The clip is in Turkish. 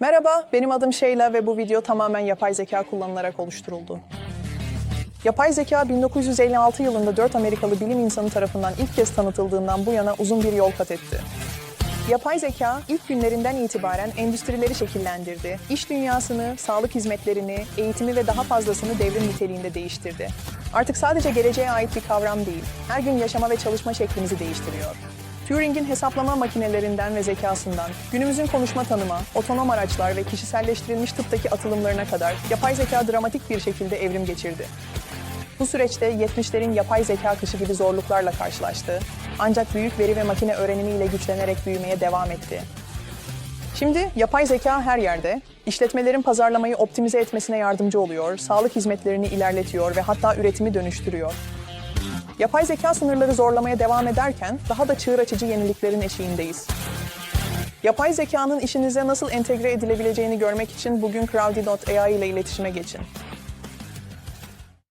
Merhaba, benim adım Şeyla ve bu video tamamen yapay zeka kullanılarak oluşturuldu. Yapay zeka 1956 yılında 4 Amerikalı bilim insanı tarafından ilk kez tanıtıldığından bu yana uzun bir yol kat etti. Yapay zeka ilk günlerinden itibaren endüstrileri şekillendirdi, iş dünyasını, sağlık hizmetlerini, eğitimi ve daha fazlasını devrim niteliğinde değiştirdi. Artık sadece geleceğe ait bir kavram değil, her gün yaşama ve çalışma şeklimizi değiştiriyor. Turing'in hesaplama makinelerinden ve zekasından, günümüzün konuşma tanıma, otonom araçlar ve kişiselleştirilmiş tıptaki atılımlarına kadar yapay zeka dramatik bir şekilde evrim geçirdi. Bu süreçte 70'lerin yapay zeka kışı gibi zorluklarla karşılaştı. Ancak büyük veri ve makine öğrenimiyle güçlenerek büyümeye devam etti. Şimdi yapay zeka her yerde. İşletmelerin pazarlamayı optimize etmesine yardımcı oluyor, sağlık hizmetlerini ilerletiyor ve hatta üretimi dönüştürüyor. Yapay zeka sınırları zorlamaya devam ederken daha da çığır açıcı yeniliklerin eşiğindeyiz. Yapay zekanın işinize nasıl entegre edilebileceğini görmek için bugün Crowdy.ai ile iletişime geçin.